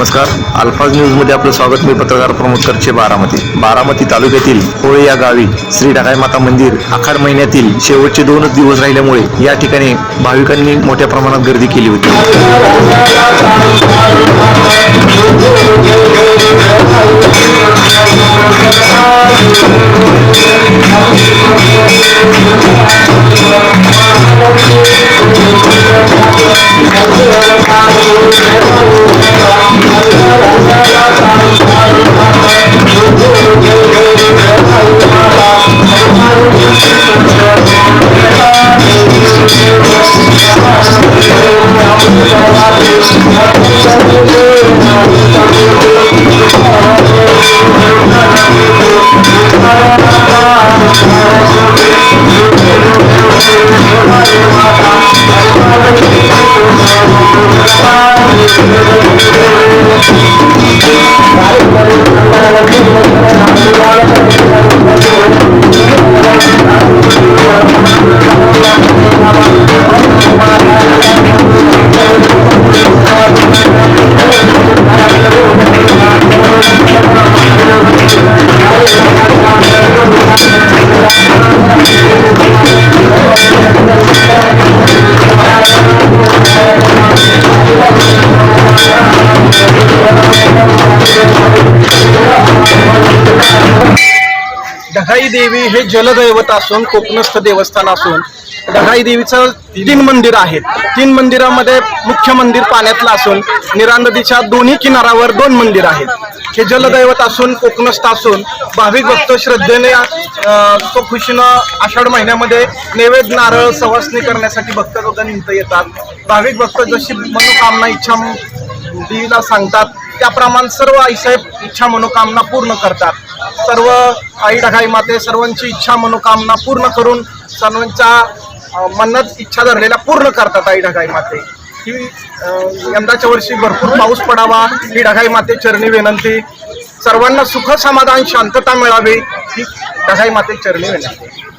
नमस्कार. अल्फाज न्यूजमध्ये आपलं स्वागत. मी पत्रकार प्रमोद करचे बारामती. बारामती तालुक्यातील होळे या गावी श्री ढगाई माता मंदिर आखाड महिन्यातील शेवटचे दोनच दिवस राहिल्यामुळे या ठिकाणी भाविकांनी मोठ्या प्रमाणात गर्दी केली होती. Thank you. ढगाई देवी हे जलदैवत असून कोकणस्थ देवस्थान असून ढगाई देवीचं तीन मंदिर आहेत. तीन मंदिरामध्ये मुख्य मंदिर पाण्यातलं असून निरा नदीच्या दोन्ही किनाऱ्यावर दोन मंदिर आहेत. हे जलदैवत असून कोकणस्थ असून भाविक भक्त श्रद्धेने तो खुशीनं आषाढ महिन्यामध्ये नैवेद्य नारळ सवासणी करण्यासाठी भक्त लोक येतात. भाविक भक्त जशी मनोकामना इच्छा देवीला सांगतात त्याप्रमाणे सर्व आईसाहेब इच्छा मनोकामना पूर्ण करतात. सर्व आई ढगाई माते सर्वांची इच्छा मनोकामना पूर्ण करून सर्वांच्या मनात इच्छा धरलेल्या पूर्ण करतात आई ढगाई माते. ही यंदाच्या वर्षी भरपूर पाऊस पडावा ही ढगाई माते चरणी विनंती. सर्वांना सुख समाधान शांतता मिळावी ही ढगाई माते चरणी विनंती.